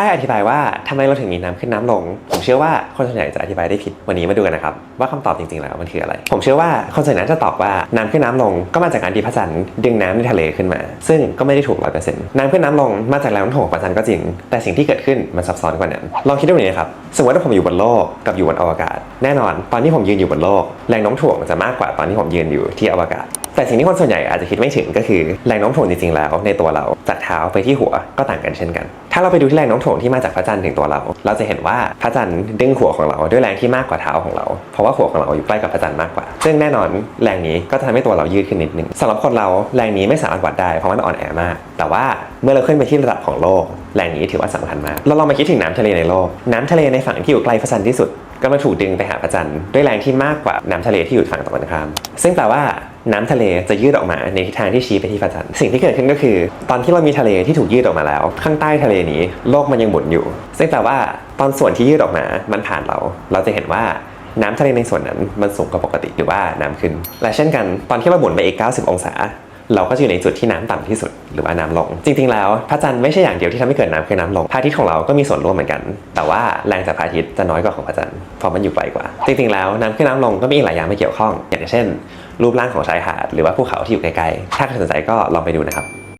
ถ้าให้อธิบายว่าทำไมเราถึงมีน้ำขึ้นน้ำลง ผมเชื่อว่าคนส่วนใหญ่จะอธิบายได้ผิดวันนี้มาดูกันนะครับ ว่าคำตอบจริงๆแล้วมันคืออะไร ผมเชื่อว่าคนส่วนใหญ่จะตอบว่าน้ำขึ้นน้ำลง ก็มาจากการที่พระจันทร์ดึงน้ำในทะเลขึ้นมา ซึ่งก็ไม่ได้ถูกร้อยเปอร์เซ็นต์น้ำขึ้นน้ำลงมาจากแรงโน้มถ่วงของพระจันทร์ก็จริง แต่สิ่งที่เกิดขึ้นมันซับซ้อนกว่านั้นลองคิดดูหน่อยนะครับสมมติว่าผมอยู่บนโลกกับอยู่บนอวกาศ แน่นอน ตอนที่ผมยืนอยู่บนโลกแรงโน้มถ่วงจะมากกว่าตอนที่ผมยืนอยู่ที่อวกาศแต่สิ่งที่คนส่วนใหญ่อาจจะคิดไม่ถึงก็คือแรงโน้มถ่วงจริงๆแล้ว ในตัวเราจากเท้าไปที่หัวก็ต่างกันเช่นกันถ้าเราไปดูที่แรงโน้มถ่วงที่มาจากพระจันทร์ถึงตัวเรา เราจะเห็นว่าพระจันทร์ดึงหัวของเราด้วยแรงที่มากกว่าเท้าของเรา เพราะว่าหัวของเราอยู่ใกล้กับพระจันทร์มากกว่า ซึ่งแน่นอนแรงนี้ก็จะทำให้ตัวเรายืดขึ้นนิดนึงสำหรับคนเราแรงนี้ไม่สามารถวัดได้เพราะมันอ่อนแอมาก แต่ว่าเมื่อเราขึ้นไปที่ระดับของโลก แรงนี้ถือว่าสำคัญมาก เราลองมาคิดถึงน้ำทะเลในโลก น้ำทะเลในฝั่งที่อยู่ใกล้พระจันทร์ที่สุด ก็มาถูกดึงไปหาพระจันทร์ด้วยแรงที่มากกว่าน้ำทะเลที่อยู่ฝั่งตะวันข้าม ซึ่งแปลว่าน้ำทะเลจะยืดออกมาในทิศทางที่ชี้ไปที่พระจันทร์สิ่งที่เกิดขึ้นก็คือ ตอนที่เรามีทะเลที่ถูกยืดออกมาแล้ว ข้างใต้ทะเลนี้โลกมันยังหมุนอยู่ ซึ่งแปลว่าตอนส่วนที่ยืดออกมา มันผ่านเรา เราจะเห็นว่าน้ำทะเลในส่วนนั้นมันสูงกว่าปกติหรือว่าน้ำขึ้น และเช่นกันตอนที่เราหมุนไปอีก 90 องศา เราก็จะอยู่ในจุดที่น้ำต่ำที่สุดหรือว่าน้ำลง จริง ๆ แล้วพระจันทร์ไม่ใช่อย่างเดียวที่ทำให้เกิดน้ำคือน้ำลงพระอาทิตย์ของเราก็มีส่วนร่วมเหมือนกัน แต่ว่าแรงจากพระอาทิตย์จะน้อยกว่าของพระจันทร์เพราะมันอยู่ไกลกว่า จริง ๆ แล้วน้ำขึ้นน้ำลงก็มีอีกหลายอย่างมาเกี่ยวข้อง อย่างเช่น รูปร่างของชายหาดหรือว่าภูเขาที่อยู่ใกล้ๆถ้าใครสนใจก็ลองไปดูนะครับ